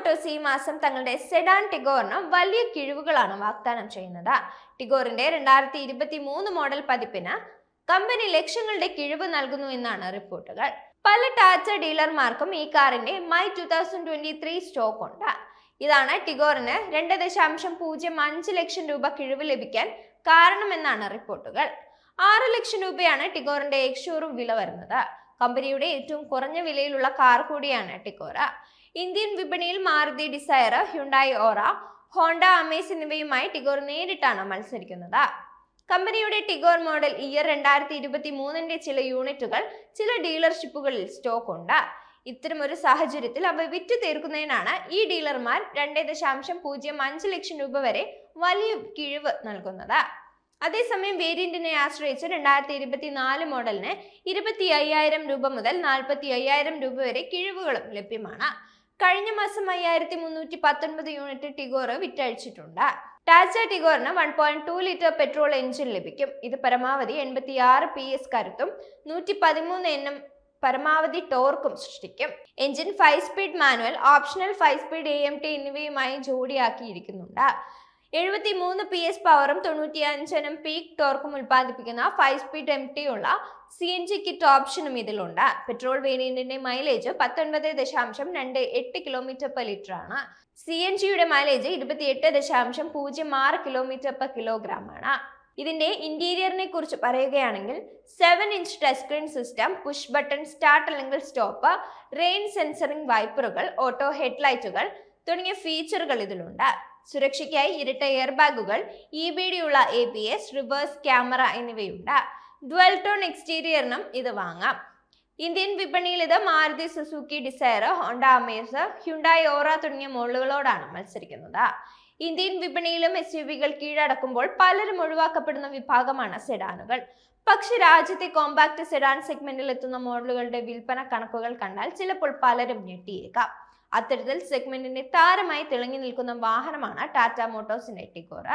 Motors ഈ മാസം തങ്ങളുടെ സെഡാൻ ടിഗോറിന് വലിയ കിഴിവുകളാണ് വാഗ്ദാനം ചെയ്യുന്നത്. ടിഗോറിന്റെ രണ്ടായിരത്തി ഇരുപത്തി മൂന്ന് മോഡൽ പതിപ്പിന് കമ്പനി ലക്ഷങ്ങളുടെ കിഴിവ് നൽകുന്നു എന്നാണ് റിപ്പോർട്ടുകൾ. പല ടാച്ച ഡീലർമാർക്കും ഈ കാറിന്റെ my two thousand twenty three stock ഉണ്ട്. ഇതാണ് ടിഗോറിന് രണ്ട് ദശാംശം പൂജ്യം അഞ്ച് ലക്ഷം രൂപ കിഴിവ് ലഭിക്കാൻ കാരണമെന്നാണ് റിപ്പോർട്ടുകൾ. ആറ് ലക്ഷം രൂപയാണ് ടിഗോറിന്റെ എക്സ്ഷോറും വില വരുന്നത്. കമ്പനിയുടെ ഏറ്റവും കുറഞ്ഞ വിലയിലുള്ള കാർ കൂടിയാണ് ടിഗോറ. ഇന്ത്യൻ വിപണിയിൽ Maruti Dzire Hyundai Aura Honda Amaze എന്നിവയുമായി ടിഗോർ നേരിട്ടാണ് മത്സരിക്കുന്നത്. കമ്പനിയുടെ ടിഗോർ മോഡൽ ഇയർ രണ്ടായിരത്തി ഇരുപത്തി മൂന്നിന്റെ ചില യൂണിറ്റുകൾ ചില ഡീലർഷിപ്പുകളിൽ സ്റ്റോക്ക് ഉണ്ട് ഇത്തരമൊരു സാഹചര്യത്തിൽ അവ വിറ്റു തീർക്കുന്നതിനാണ് ഈ ഡീലർമാർ രണ്ട് ദശാംശം പൂജ്യം അഞ്ച് ലക്ഷം രൂപ വരെ വലിയ കിഴിവ് നൽകുന്നത്. അതേസമയം വേരിയന്റിനെ ആശ്രയിച്ച് രണ്ടായിരത്തി ഇരുപത്തിനാല് മോഡലിന് ഇരുപത്തി അയ്യായിരം രൂപ മുതൽ നാൽപ്പത്തി അയ്യായിരം രൂപ വരെ കിഴിവുകളും ലഭ്യമാണ്. കഴിഞ്ഞ മാസം അയ്യായിരത്തി മുന്നൂറ്റി പത്തൊൻപത് യൂണിറ്റ് ടിഗോർ വിറ്റഴിച്ചിട്ടുണ്ട്. Tata ടിഗോറിന് one point two litre petrol engine ലഭിക്കും. ഇത് പരമാവധി എൺപത്തി ആറ് പി എസ് കരുത്തും നൂറ്റി പതിമൂന്ന് എണ്ണം പരമാവധി ടോർക്കും സൃഷ്ടിക്കും. Engine five speed manual optional five speed A M T എന്നിവയുമായി ജോഡിയാക്കിയിരിക്കുന്നുണ്ട്. എഴുപത്തി മൂന്ന് പി എസ് പവറും തൊണ്ണൂറ്റി അഞ്ചിനും പീക്ക് ടോർക്കും ഉൽപ്പാദിപ്പിക്കുന്ന ഫൈവ് സ്പീഡ് എം ടി ഉള്ള സി എൻ ജി കിറ്റ് ഓപ്ഷനും ഇതിലുണ്ട്. പെട്രോൾ വേരിയന്റിന്റെ മൈലേജ് പത്തൊൻപത് ദശാംശം രണ്ട് എട്ട് കിലോമീറ്റർ പെർ ലിറ്റർ ആണ്. സി എൻ ജിയുടെ മൈലേജ് ഇരുപത്തിയെട്ട് ദശാംശം പൂജ്യം ആറ് കിലോമീറ്റർ പെർ കിലോഗ്രാം ആണ്. ഇതിന്റെ ഇന്റീരിയറിനെ കുറിച്ച് പറയുകയാണെങ്കിൽ seven inch touch screen system push button start അല്ലെങ്കിൽ സ്റ്റോപ്പ് റെയിൻ സെൻസറിംഗ് വൈപ്പറുകൾ ഓട്ടോ ഹെഡ്ലൈറ്റുകൾ തുടങ്ങിയ ഫീച്ചറുകൾ ഇതിലുണ്ട്. സുരക്ഷയ്ക്കായി ഇരട്ട എയർ ബാഗുകൾ ഇ ബി ഡി ഉള്ള A B S reverse camera എന്നിവയുണ്ട്. ഡ്വൽ ടോൺ എക്സ്റ്റീരിയറിനും ഇത് വാങ്ങാം. ഇന്ത്യൻ വിപണിയിൽ ഇത് Maruti Suzuki Dzire Honda Amaze Hyundai Aura തുടങ്ങിയ മോഡലുകളോടാണ് മത്സരിക്കുന്നത്. ഇന്ത്യൻ വിപണിയിലും എസ് യു വികൾ കീഴടക്കുമ്പോൾ പലരും ഒഴിവാക്കപ്പെടുന്ന വിഭാഗമാണ് സെഡാനുകൾ പക്ഷെ രാജ്യത്തെ കോമ്പാക്ട് സെഡാൻ സെഗ്മെന്റിൽ എത്തുന്ന മോഡലുകളുടെ വിൽപ്പന കണക്കുകൾ കണ്ടാൽ ചിലപ്പോൾ പലരും ഞെട്ടിയേക്കാം. അത്തരത്തിൽ സെഗ്മെന്റിന്റെ താരമായി തിളങ്ങി നിൽക്കുന്ന വാഹനമാണ് ടാറ്റ മോട്ടോഴ്സിന്റെ ടിഗോറ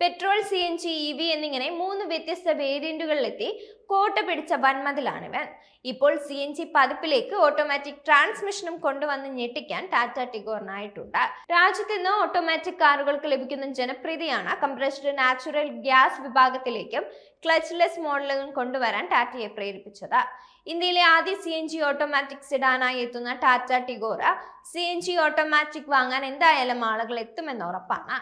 petrol C N G E V എന്നിങ്ങനെ മൂന്ന് വ്യത്യസ്ത വേരിയന്റുകളിലെത്തി കോട്ട പിടിച്ച വൻമതിലാണിവൻ. ഇപ്പോൾ സി എൻ ജി പതിപ്പിലേക്ക് ഓട്ടോമാറ്റിക് ട്രാൻസ്മിഷനും കൊണ്ടുവന്ന് ഞെട്ടിക്കാൻ ടാറ്റ ടിഗോറിനായിട്ടുണ്ട് രാജ്യത്ത് നിന്ന് ഓട്ടോമാറ്റിക് കാറുകൾക്ക് ലഭിക്കുന്ന ജനപ്രീതിയാണ് കംപ്രസ്ഡ് നാച്ചുറൽ ഗ്യാസ് വിഭാഗത്തിലേക്കും ക്ലച്ച്ലെസ് മോഡലുകൾ കൊണ്ടുവരാൻ ടാറ്റയെ പ്രേരിപ്പിച്ചത്. ഇന്ത്യയിലെ ആദ്യ സി എൻ ജി ഓട്ടോമാറ്റിക് സിഡാനായി എത്തുന്ന Tata ടിഗോറ C N G automatic വാങ്ങാൻ എന്തായാലും ആളുകൾ എത്തുമെന്ന് ഉറപ്പാണ്.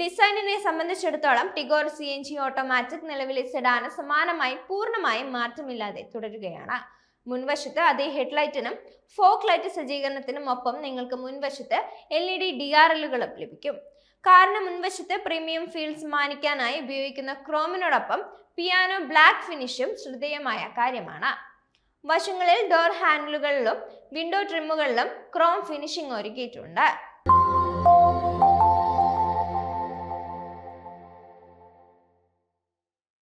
ഡിസൈനിനെ സംബന്ധിച്ചിടത്തോളം Tigor C N G automatic നിലവിലെ സെഡാന് സമാനമായി പൂർണമായും മാറ്റമില്ലാതെ തുടരുകയാണ്. മുൻവശത്ത് അതേ ഹെഡ്ലൈറ്റിനും ഫോക്ക് ലൈറ്റ് സജ്ജീകരണത്തിനും ഒപ്പം നിങ്ങൾക്ക് മുൻവശത്ത് L E D D R എല്ലുകളും ലഭിക്കും. കാറിന് മുൻവശത്ത് പ്രീമിയം ഫീൽസ് മാനിക്കാനായി ഉപയോഗിക്കുന്ന ക്രോമിനോടൊപ്പം പിയാനോ ബ്ലാക്ക് ഫിനിഷും ശ്രദ്ധേയമായ കാര്യമാണ്. വശങ്ങളിൽ ഡോർ ഹാൻഡിലുകളിലും വിൻഡോ ട്രിമ്മുകളിലും ക്രോം ഫിനിഷിംഗ് ഒരുക്കിയിട്ടുണ്ട്.